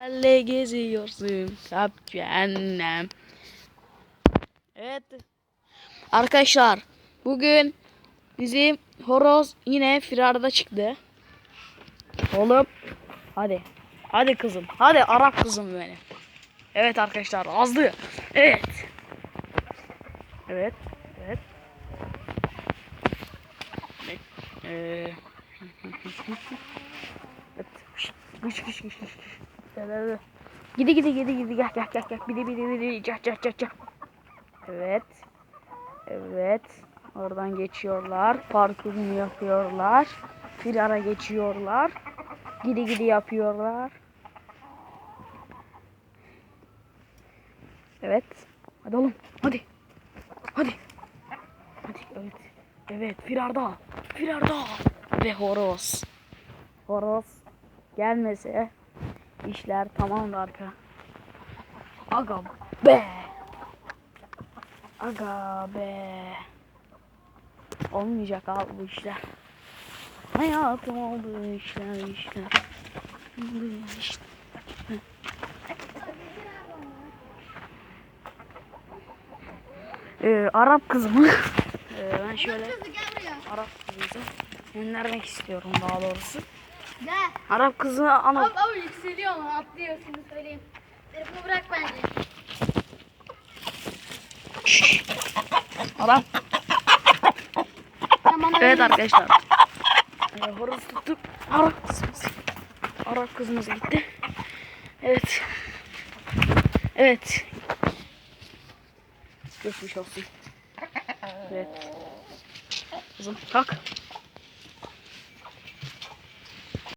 Elle geziyorsun kap cehennem. Evet. Arkadaşlar bugün bizim horoz yine firarda çıktı. Oğlum hadi. Hadi kızım. Hadi Arap kızım benim. Evet arkadaşlar azdı. Evet. Evet. Evet. Ee, evet. Gel. Gidi gidi gidi gidi gel gel gel gel. Bidi bidi bidi gel gel gel gel. Evet. Evet. Oradan geçiyorlar. Parkurunu yapıyorlar. Firara geçiyorlar. Gidi gidi yapıyorlar. Evet. Hadi oğlum. Hadi. Hadi. Hadi. Evet. Evet. Firarda. Firarda. Ve horoz. Horoz gelmese işler tamamdı arka. Aga be. Aga be. Olmayacak abi bu işler. Hayatım oldu işler işler. Bu işler. Ee, Arap kızı mı? Ee, ben şöyle. Arap kızı göndermek istiyorum daha doğrusu. Gel. Arap kızı ama Abi, abi yükseliyor ama atlıyor şimdi söyleyeyim. Telefonu bırak bence. Adam. Tamam, Evet arkadaşlar. Ee, horoz tuttuk. Arap kızımız. Arap kızımız gitti. Evet. Evet. Geçmiş olsun. Evet. Kızım kalk.